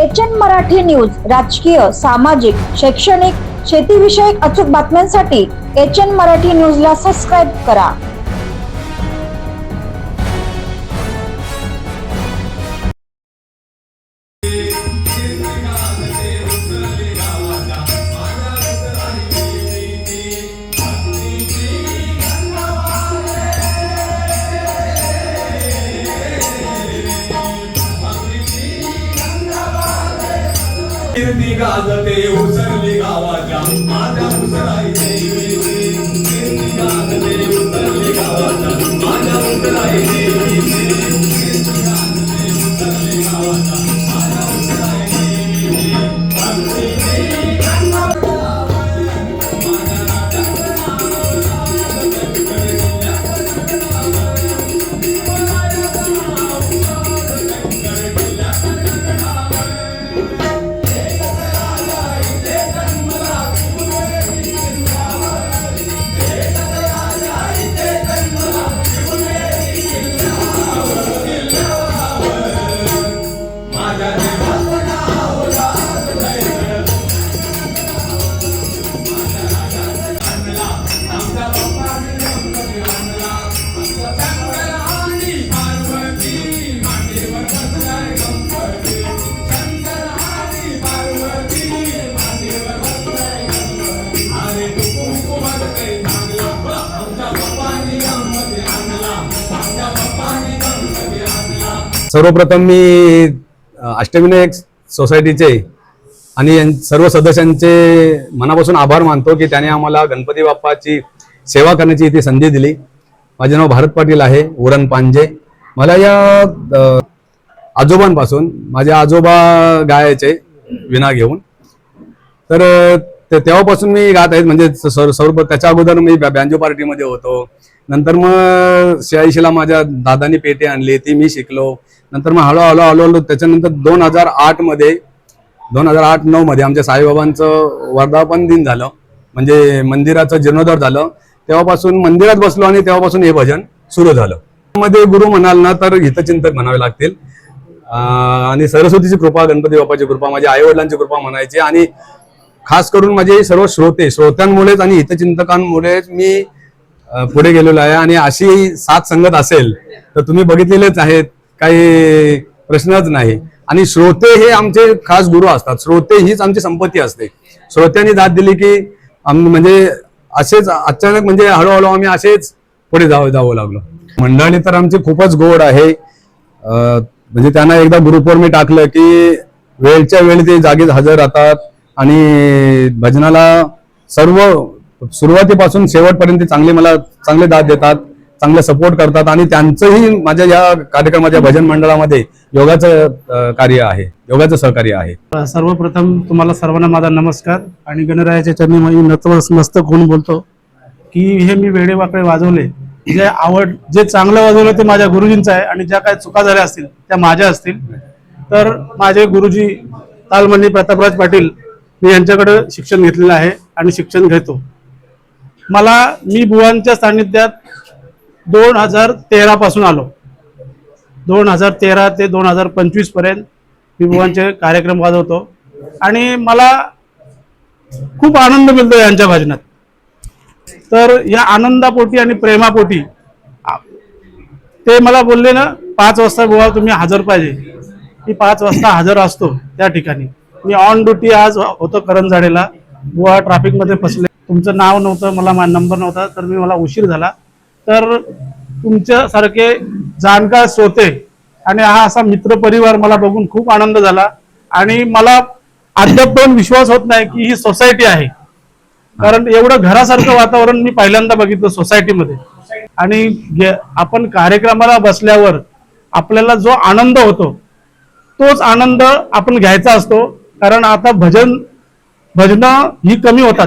H N Marathi news राजकीय सामाजिक शैक्षणिक शेतीविषयक अचूक बातम्यांसाठी एच एन मराठी न्यूजला सबस्क्राईब करा. कीर्ती गाजते उसरली गावाच्या माझ्या उसराईचे कीर्ती गाजते उसरली गावाच्या माझ्या उसराईचे सर्वप्रथम मी अष्टविनायक सोसायटीचे आणि सर्व सदस्यांचे मनापासून आभार मानतो की त्याने आम्हाला गणपती बाप्पाची सेवा करण्याची इथे संधी दिली. माझे नाव भारत पाटील आहे उरण पांजे. मला या आजोबांपासून माझे आजोबा गायचे विणा घेऊन. तर ते तेव्हापासून मी गात आहेत म्हणजे सर्व त्याच्या अगोदर मी बॅ- बँजो पार्टीमध्ये होतो. नंतर मग शहाऐंशीला माझ्या दादानी पेटे आणली ती मी शिकलो. नंतर मग हळूहळू हळूहळू त्याच्यानंतर दोन हजार आठमध्ये दोन हजार आठ नऊ मध्ये आमच्या साईबाबांचं वर्धापन दिन झालं. म्हणजे मंदिराचं जीर्णोद्धार झालं. तेव्हापासून मंदिरात बसलो आणि तेव्हापासून हे भजन सुरू झालं. मध्ये गुरु म्हणाल ना तर हितचिंतक म्हणावे लागतील. आणि सरस्वतीची कृपा गणपती बाप्पाची कृपा माझ्या आई वडिलांची कृपा म्हणायची. आणि खास करून माझे सर्व श्रोते श्रोत्यांमुळेच आणि हितचिंतकांमुळेच मी पुढे गेलेलो आहे आणि अशी साथ संगत असेल तर तुम्ही बघितलेलेच आहेत काही प्रश्नच नाही. आणि श्रोते हे आमचे खास गुरु असतात. श्रोते हीच आमची संपत्ती असते. श्रोत्यांनी दाद दिली की म्हणजे असेच अचानक म्हणजे हळूहळू आम्ही असेच पुढे जावं जावं लागलो. मंडळी तर आमची खूपच गोड आहे. म्हणजे त्यांना एकदा ग्रुपवर मी टाकलं की वेळच्या वेळी ते जागीच हजर राहतात आणि भजनाला सर्व सुरुवातीपासून शेवटपर्यंत चांगले मला चांगले दाद देतात चांगले सपोर्ट करतात आणि त्यांचंही माझ्या या कार्यक्रमाच्या भजन मंडळामध्ये योगाचं कार्य आहे योगाचं सहकार्य आहे. सर्वप्रथम तुम्हाला सर्वांना माझा नमस्कार आणि गणरायाच्या चरणी मी नतमस्तक होऊन बोलतो की हे मी वेडेवाकडे वाजवले. जे आवड जे चांगलं वाजवलं ते माझ्या गुरुजींचं आहे आणि ज्या काही चुका झाल्या असतील त्या माझ्या असतील. तर माझे गुरुजी तालमनी प्रतापराज पाटील मी यांच्याकडे शिक्षण घेतलेलं आहे आणि शिक्षण घेतो. मला मी बुवांच्या सान्निध्यात दोन हजार तेरा पासून आलो. दोन हजार तेरा ते दोन हजार पंचवीसपर्यंत मी बुवांचे कार्यक्रम वाजवतो. आणि मला खूप आनंद मिळतो यांच्या भाजनात. तर या आनंदापोटी आणि प्रेमापोटी ते मला बोलले ना पाच वाजता बुवा तुम्ही हजर पाहिजे. मी पाच वाजता हजर असतो त्या ठिकाणी. मी ऑन ड्युटी आज होतो करंजाडेला बुवा ट्रॅफिकमध्ये फसले. तुमचं नाव नव्हतं मला मा नंबर नव्हता तर मी मला उशीर झाला. तर तुमच्यासारखे जाणकार श्रोते आणि हा असा मित्र परिवार मला बघून खूप आनंद झाला. आणि मला अद्याप पण विश्वास होत नाही की ही सोसायटी आहे. कारण एवढं घरासारखं वातावरण मी पहिल्यांदा बघितलं सोसायटीमध्ये आणि गे- आपण कार्यक्रमाला बसल्यावर आपल्याला जो आनंद होतो तोच आनंद आपण घ्यायचा असतो. कारण आता भजन भजनं ही कमी होतात.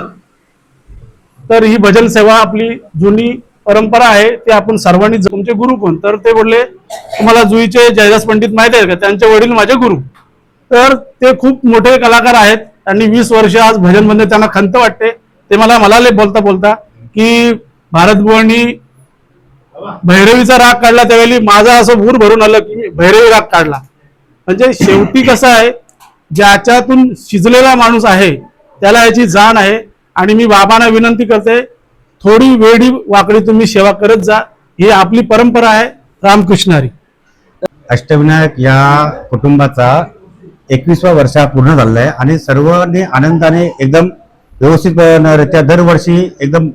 तर ही भजन सेवा आपली जुनी परंपरा आहे ती आपण सर्वांनी तुमचे गुरु कोण? तर ते बोलले तुम्हाला जुईचे जयदास पंडित माहिती आहे का? त्यांचे वडील माझे गुरु. तर ते खूप मोठे कलाकार आहेत आणि वीस वर्ष आज भजनमध्ये त्यांना खंत वाटते. ते मला म्हणाले बोलता बोलता की भारतभुवांनी भैरवीचा राग काढला त्यावेळी माझा असं भूर भरून आलं की मी भैरवी राग काढला. म्हणजे शेवटी कसं आहे ज्याच्यातून शिजलेला माणूस आहे त्याला याची जाण आहे. आणि मी बाबांना विनंती करते थोडी वेळी वाकडी तुम्ही सेवा करत जा. ही आपली परंपरा आहे रामकृष्णारी. अष्टविनायक या कुटुंबाचा एकवीसवा वर्ष पूर्ण झालेला आहे आणि सर्वांनी आनंदाने एकदम व्यवस्थितरित्या दरवर्षी एकदम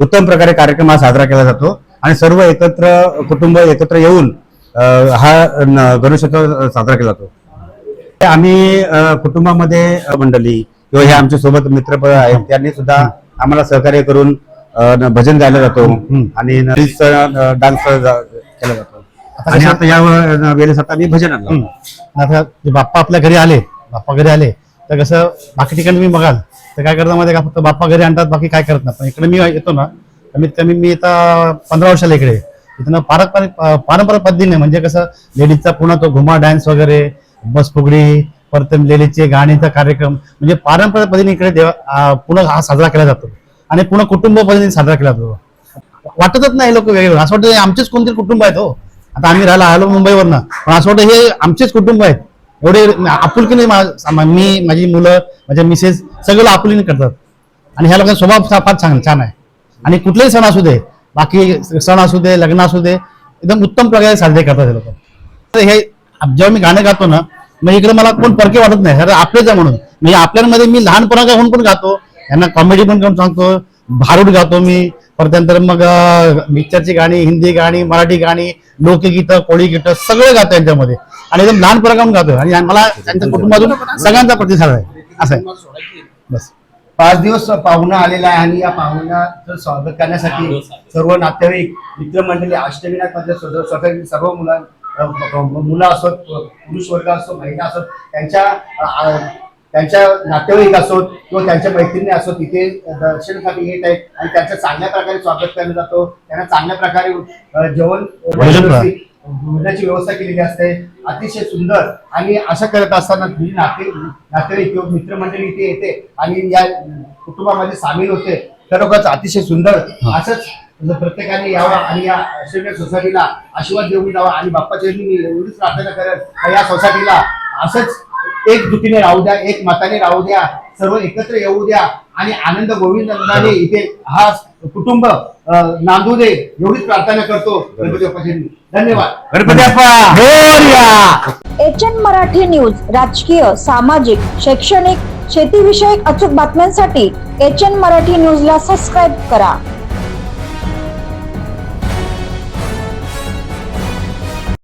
उत्तम प्रकारे कार्यक्रम हा साजरा केला जातो. आणि सर्व एकत्र कुटुंब एकत्र येऊन हा गणेशोत्सव साजरा केला जातो. आम्ही कुटुंबामध्ये मंडळी किंवा हे आमच्यासोबत मित्र आहेत त्यांनी सुद्धा आम्हाला सहकार्य करून भजन गायला जातो आणि डान्स केला जातो. आणि आता या वेळेस आता मी भजन आणलं. आता बाप्पा आपल्या घरी आले बाप्पा घरी आले तर कसं बाकी ठिकाणी मी बघाल तर काय करतात माहिती का? फक्त बाप्पा घरी आणतात बाकी काय करत नाही. पण इकडे मी येतो ना कमीत कमी मी आता पंधरा वर्षाला इकडे. इथं पारंपरिक पारंपरिक पद्धतीने म्हणजे कसं लेडीजचा पुन्हा तो घुमा डान्स वगैरे बस फुगडी परत लेलीचे गाण्याचा कार्यक्रम म्हणजे पारंपरिक पद्धतीने इकडे देवा पुन्हा हा साजरा केला जातो. आणि पुन्हा कुटुंब पद्धतीने साजरा केला जातो. वाटतच नाही लोक वेगळे असं वाटतं आमचेच कोणतरी कुटुंब आहेत हो. आता आम्ही राहिला आलो मुंबईवरनं. पण असं वाटतं हे आमचेच कुटुंब आहेत. एवढे आपुलकीने मा- मी माझी मुलं माझ्या मिसेस सगळं आपुलीने करतात. आणि ह्या लोकांचा स्वभाव फार छान छान आहे. आणि कुठलेही सण असू दे बाकी सण असू दे लग्न असू दे एकदम उत्तम प्रकारे साजरे करतात हे लोक. तर हे जेव्हा मी गाणं गातो ना मग इकडे मला कोण परके वाटत नाही. कारण आपलेच आहे म्हणून. म्हणजे आपल्यामध्ये मी लहानपणा होऊन पण गातो. यांना कॉमेडी पण करून सांगतो. भारूड गातो मी. परत त्यानंतर मग पिक्चरची गाणी हिंदी गाणी मराठी गाणी लोकगीतं कोळी गीतं सगळं गातो यांच्यामध्ये. आणि एकदम लहानपणापासून गातो आणि मला त्यांच्या कुटुंबातून सगळ्यांचा प्रतिसाद आहे. असं आहे. बस. पाच दिवस पाहुणा आलेला आहे आणि या पाहुण्याचं स्वागत करण्यासाठी सर्व नातेवाईक मित्रमंडळी अष्टविनायक मधले सर्व सर्व मुलं असोत पुरुष वर्ग असो महिला असोत त्यांच्या त्यांच्या नातेवाईक असोत किंवा त्यांच्या मैत्रिणी असोत इथे दर्शनासाठी येत आहेत आणि त्यांचं चांगल्या प्रकारे स्वागत केलं जातो. त्यांना चांगल्या प्रकारे जेवण भोजन भोजनाची व्यवस्था केलेली असते. अतिशय सुंदर आणि असं करत असताना ही नाते नातेवाईक किंवा मित्रमंडळी इथे येते आणि या कुटुंबामध्ये सामील होते. खरोखरच अतिशय सुंदर. असंच प्रत्येकाने यावं आणि या आश्रम सोसायटीला आशीर्वाद देऊन जावा आणि बाप्पाच्या मी एवढीच प्रार्थना करेन का या सोसायटीला असंच एक दुटीने राहू द्या एक मताने राहू द्या सर्व एकत्र येऊ द्या आणि आनंद गोविंदाने इथे हा कुटुंब नांदू दे एवढीच प्रार्थना करतो. गणपती बाप्पाची धन्यवाद. Ganpati Bappa. H N Marathi news राजकीय सामाजिक शैक्षणिक शेतीविषयक अचूक बातम्यांसाठी एच एन मराठी न्यूजला सबस्क्राईब करा.